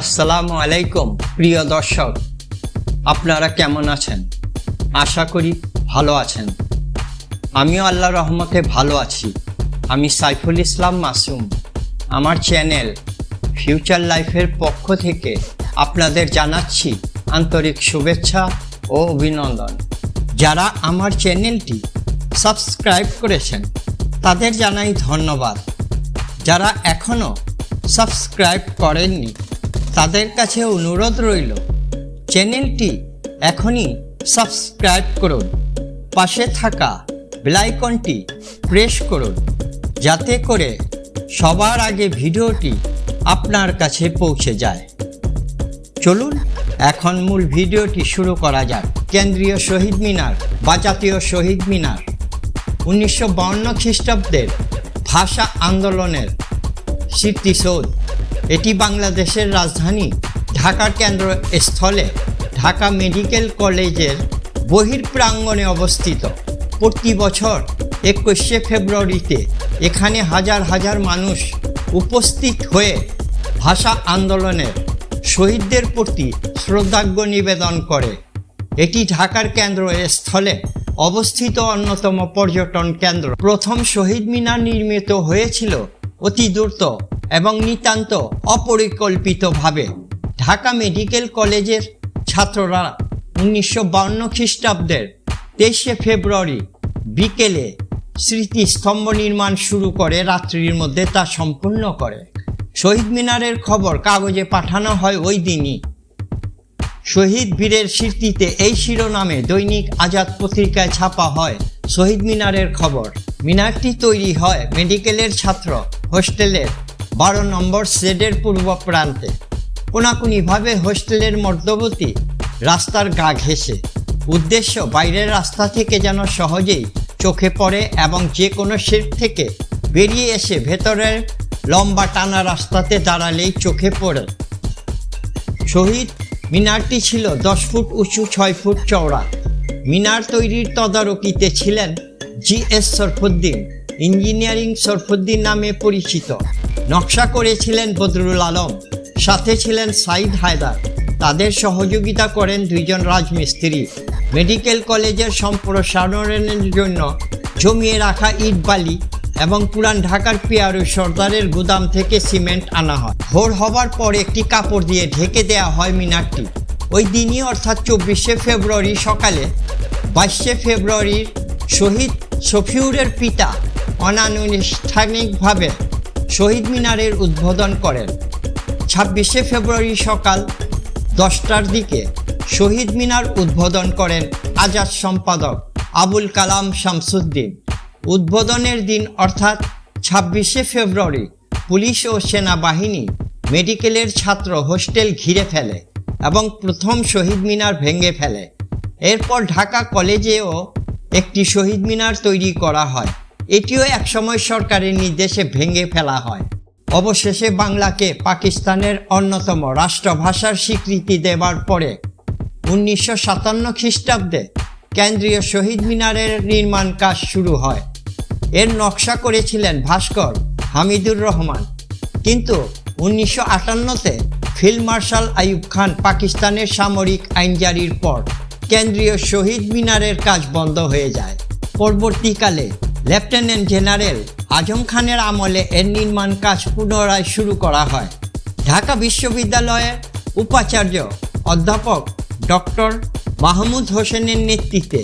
আসসালামু আলাইকুম, প্রিয় দর্শক। আপনারা কেমন আছেন? আশা করি ভালো আছেন। আমিও আল্লাহ রহমতে ভালো আছি। আমি সাইফুল ইসলাম মাসুম। আমার চ্যানেল ফিউচার লাইফের পক্ষ থেকে আপনাদের জানাচ্ছি আন্তরিক শুভেচ্ছা ও অভিনন্দন। যারা আমার চ্যানেলটি সাবস্ক্রাইব করেছেন, তাদের জানাই ধন্যবাদ। যারা এখনও সাবস্ক্রাইব করেননি তাদের কাছে অনুরোধ রইল, চ্যানেলটি এখনই সাবস্ক্রাইব করুন, পাশে থাকা বেলাইকনটি প্রেস করুন, যাতে করে সবার আগে ভিডিওটি আপনার কাছে পৌঁছে যায়। চলুন, এখন মূল ভিডিওটি শুরু করা যাক। কেন্দ্রীয় শহীদ মিনার বা জাতীয় শহীদ মিনার, উনিশশো বাউন্ন খ্রিস্টাব্দের ভাষা আন্দোলনের স্মৃতিসৌধ। এটি বাংলাদেশের রাজধানী, ঢাকার কেন্দ্র স্থলে ঢাকা মেডিকেল কলেজের বহির প্রাঙ্গণে অবস্থিত। প্রতি বছর একুশে ফেব্রুয়ারিতে এখানে হাজার হাজার মানুষ উপস্থিত হয়ে ভাষা আন্দোলনের শহীদদের প্রতি শ্রদ্ধাজ্ঞ নিবেদন করে। এটি ঢাকার কেন্দ্র স্থলে অবস্থিত অন্যতম পর্যটন কেন্দ্র। প্রথম শহীদ মিনার নির্মিত হয়েছিল অতি দ্রুত এবং নিতান্ত অপরিকল্পিতভাবে ঢাকা মেডিকেল কলেজের ছাত্ররা উনিশশো বাউন্ন খ্রিস্টাব্দের তেইশে ফেব্রুয়ারি বিকেলে স্মৃতিস্তম্ভ নির্মাণ শুরু করে, রাত্রির মধ্যে তা সম্পূর্ণ করে। শহীদ মিনারের খবর কাগজে পাঠানো হয় ওই দিনই। শহীদ বীরের স্মৃতিতে এই শিরোনামে দৈনিক আজাদ পত্রিকায় ছাপা হয় শহীদ মিনারের খবর। মিনারটি তৈরি হয় মেডিকেলের ছাত্র হোস্টেলের বারো নম্বর শেডের পূর্ব প্রান্তে। কোনাকুনিভাবে হোস্টেলের মধ্যবর্তী রাস্তার গা ঘেঁষে। উদ্দেশ্য, বাইরের রাস্তা থেকে যেন সহজেই চোখে পড়ে এবং যে কোনো শেড থেকে বেরিয়ে এসে ভেতরের লম্বা টানা রাস্তাতে দাঁড়ালেই চোখে পড়ে। শহীদ মিনারটি ছিল দশ ফুট উঁচু, ছয় ফুট চওড়া। মিনার তৈরির তদারকিতে ছিলেন G S Sharfuddin, engineering Sharfuddin নামে পরিচিত। নকশা করেছিলেন বদরুল আলম, সাথে ছিলেন সাইদ হায়দার। তাদের সহযোগিতা করেন দুইজন রাজমিস্ত্রি। মেডিকেল কলেজের সম্প্রসারণের জন্য জমিয়ে রাখা ইট বালি এবং পুরান ঢাকার পিয়ারু সর্দারের গুদাম থেকে সিমেন্ট আনা হয়। ভোর হবার পর একটি কাপড় দিয়ে ঢেকে দেওয়া হয় মিনারটি। ওই দিনই অর্থাৎ চব্বিশে ফেব্রুয়ারি সকালে বাইশে ফেব্রুয়ারির শহীদ শফিউরের পিতা অনানুষ্ঠানিকভাবে শহীদ মিনারের উদ্বোধন করেন। ছাব্বিশে ফেব্রুয়ারি সকাল দশটার দিকে শহীদ মিনার উদ্বোধন করেন আজাদ সম্পাদক আবুল কালাম শামসুদ্দিন। উদ্বোধনের দিন অর্থাৎ ছাব্বিশে ফেব্রুয়ারি পুলিশ ও সেনাবাহিনী মেডিকেলের ছাত্র হোস্টেল ঘিরে ফেলে এবং প্রথম শহীদ মিনার ভেঙে ফেলে। এরপর ঢাকা কলেজেও একটি শহীদ মিনার তৈরি করা হয়। এটিও একসময় সরকারের নির্দেশে ভেঙে ফেলা হয়। অবশেষে বাংলাকে পাকিস্তানের অন্যতম রাষ্ট্রভাষার স্বীকৃতি দেবার পরে উনিশশো সাতান্ন খ্রিস্টাব্দে কেন্দ্রীয় শহীদ মিনারের নির্মাণ কাজ শুরু হয়। এর নকশা করেছিলেন ভাস্কর হামিদুর রহমান। কিন্তু উনিশশো আটান্নতে ফিল্ড মার্শাল আইয়ুব খান পাকিস্তানের সামরিক আইন জারির পর কেন্দ্রীয় শহীদ মিনারের কাজ বন্ধ হয়ে যায়। পরবর্তীকালে লেফটেন্যান্ট জেনারেল আজম খানের আমলে এর নির্মাণ কাজ পুনরায় শুরু করা হয়। ঢাকা বিশ্ববিদ্যালয়ের উপাচার্য অধ্যাপক ডক্টর মাহমুদ হোসেনের নেতৃত্বে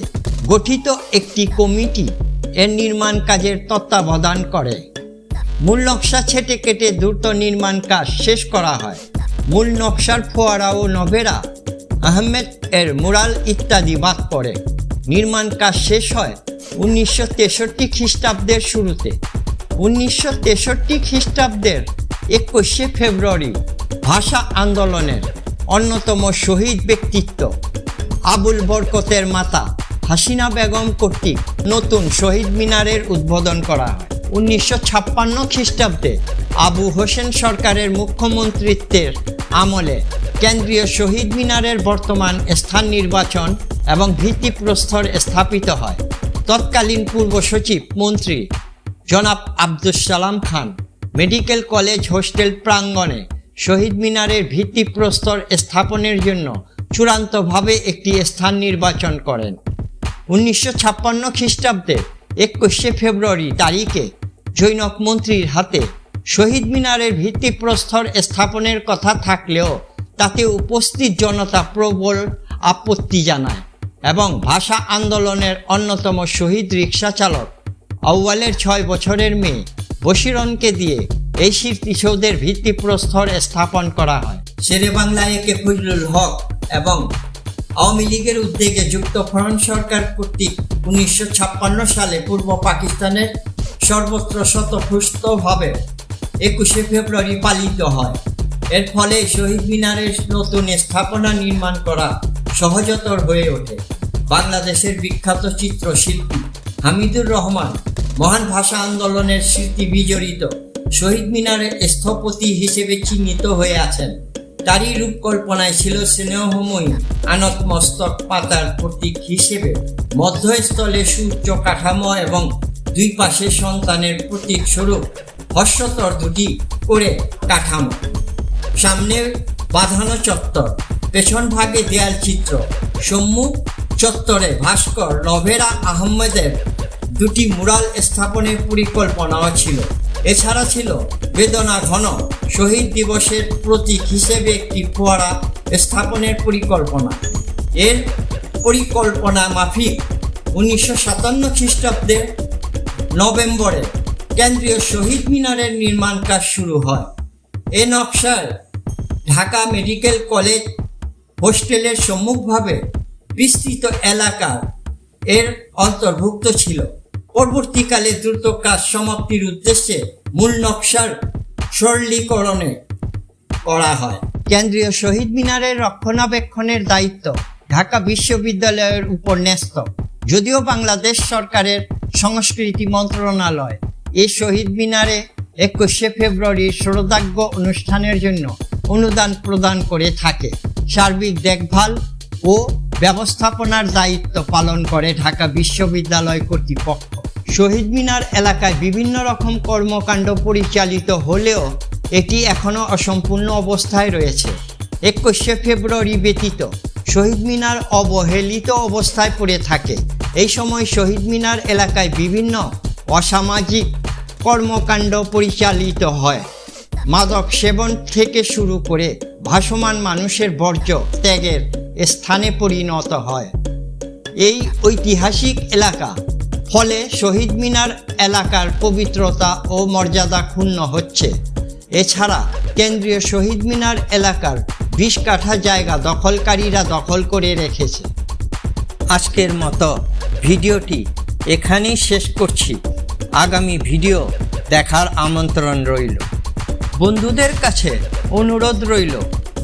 গঠিত একটি কমিটি এর নির্মাণ কাজের তত্ত্বাবধান করে। মূল নকশা ছেটে কেটে দ্রুত নির্মাণ কাজ শেষ করা হয়। মূল নকশার ফোয়ারা ও নভেরা, আহমেদ এর মুরাল ইত্যাদি বাদ পড়ে। নির্মাণ কাজ শেষ হয় উনিশশো তেষট্টি খ্রিস্টাব্দের শুরুতে। উনিশশো তেষট্টি খ্রিস্টাব্দের একুশে ফেব্রুয়ারি ভাষা আন্দোলনের অন্যতম শহীদ ব্যক্তিত্ব আবুল বরকতের মাতা হাসিনা বেগম কর্তৃক নতুন শহীদ মিনারের উদ্বোধন করা হয়। উনিশশো ছাপ্পান্ন খ্রিস্টাব্দে আবু হোসেন সরকারের মুখ্যমন্ত্রিত্বের আমলে কেন্দ্রীয় শহীদ মিনারের বর্তমান স্থান নির্বাচন এবং ভিত্তিপ্রস্তর স্থাপিত হয়। তৎকালীন পূর্ব সচিব, মন্ত্রী জনাব আব্দুস সালাম খান, মেডিকেল কলেজ হোস্টেল প্রাঙ্গণে শহীদ মিনারের ভিত্তিপ্রস্তর স্থাপনের জন্য চূড়ান্তভাবে একটি স্থান নির্বাচন করেন। উনিশশো ছাপ্পান্ন খ্রিস্টাব্দে একুশে ফেব্রুয়ারি তারিখে জৈনক মন্ত্রীর হাতে শহীদ মিনারের ভিত্তিপ্রস্তর স্থাপনের কথা থাকলেও তাতে উপস্থিত জনতা প্রবল আপত্তি জানায়। এবং ভাষা আন্দোলনের অন্যতম শহীদ রিক্সা চালক। আউয়ালের ছয় বছরের মেয়ে বশিরনকে দিয়ে এই স্মৃতিসৌধের ভিত্তিপ্রস্তর স্থাপন করা হয়। শেরে বাংলা একে ফজলুল হক এবং আওয়ামী লীগের উদ্যোগে যুক্ত ফরন সরকার কর্তৃক উনিশশো ছাপ্পান্ন সালে পূর্ব পাকিস্তানের সর্বত্র শতপুষ্টভাবে একুশে ফেব্রুয়ারি পালিত হয়। এর ফলে শহীদ মিনারের নতুন স্থাপনা নির্মাণ করা সহজতর হয়ে ওঠে। বাংলাদেশের বিখ্যাত চিত্রশিল্পী হামিদুর রহমান মহান ভাষা আন্দোলনের স্মৃতি বিজড়িত শহীদ মিনারের স্থপতি হিসেবে চিহ্নিত হয়ে আছেন। তারই রূপকল্পনায় ছিল স্নেহময়ী আনত মস্তক পাতার প্রতীক হিসেবে মধ্যস্থলে সুউচ্চ কাঠামো এবং দুই পাশে সন্তানের প্রতীক স্বরূপ হর্ষতর দুটি করে কাঠামো। সামনে বাঁধানো চত্বর পেছন ভাগে দেয়াল চিত্র। সম্মুখ চত্বরে ভাস্কর, লভেরা আহমেদের দুটি মুরাল স্থাপনের পরিকল্পনাও ছিল। এছাড়া ছিল বেদনা ঘন, শহীদ দিবসের প্রতীক হিসেবে একটি ফোয়ারা স্থাপনের পরিকল্পনা। এর পরিকল্পনা মাফিক উনিশশো সাতান্ন খ্রিস্টাব্দে নভেম্বরে কেন্দ্রীয় শহীদ মিনারের নির্মাণ কাজ শুরু হয়। এ নকশায় ঢাকা মেডিকেল কলেজ হোস্টেলের সম্মুখভাবে বিস্তৃত এলাকা এর অন্তর্ভুক্ত ছিল। পরবর্তীকালে দ্রুত কাজ সমাপ্তির উদ্দেশ্যে মূল নকশার সরলীকরণে করা হয়। কেন্দ্রীয় শহীদ মিনারের রক্ষণাবেক্ষণের দায়িত্ব ঢাকা বিশ্ববিদ্যালয়ের উপর ন্যস্ত। যদিও বাংলাদেশ সরকারের সংস্কৃতি মন্ত্রণালয় এই শহীদ মিনারে একুশে ফেব্রুয়ারির শ্রদ্ধাজ্ঞ অনুষ্ঠানের জন্য অনুদান প্রদান করে থাকে। সার্বিক দেখভাল ও ব্যবস্থাপনার দায়িত্ব পালন করে ঢাকা বিশ্ববিদ্যালয় কর্তৃপক্ষ। শহীদ মিনার এলাকায় বিভিন্ন রকম কর্মকাণ্ড পরিচালিত হলেও এটি এখনও অসম্পূর্ণ অবস্থায় রয়েছে। একুশে ফেব্রুয়ারি ব্যতীত শহীদ মিনার অবহেলিত অবস্থায় পড়ে থাকে। এই সময় শহীদ মিনার এলাকায় বিভিন্ন অসামাজিক কর্মকাণ্ড পরিচালিত হয়। মাদক সেবন থেকে শুরু করে ভাসমান মানুষের বর্জ্য ত্যাগের স্থানে পরিণত হয়। এই ঐতিহাসিক এলাকা ফলে শহীদ মিনার এলাকার পবিত্রতা ও মর্যাদা ক্ষুণ্ণ হচ্ছে। এছাড়া কেন্দ্রীয় শহীদ মিনার এলাকার বিশ কাঠা জায়গা দখলকারীরা দখল করে রেখেছে। আজকের মতো ভিডিওটি এখানেই শেষ করছি। আগামী ভিডিও দেখার আমন্ত্রণ রইল। বন্ধুদের কাছে অনুরোধ রইল।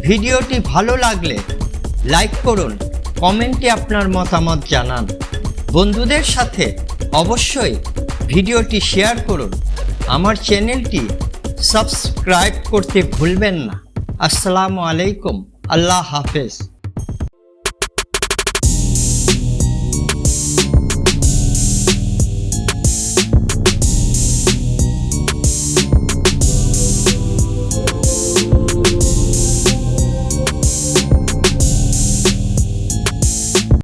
ভিডিওটি ভালো লাগলে লাইক করুন, কমেন্টে আপনার মতামত জানান। বন্ধুদের সাথে অবশ্যই ভিডিওটি শেয়ার করুন। আমার চ্যানেলটি সাবস্ক্রাইব করতে ভুলবেন না। আসসালামু আলাইকুম। আল্লাহ হাফেজ।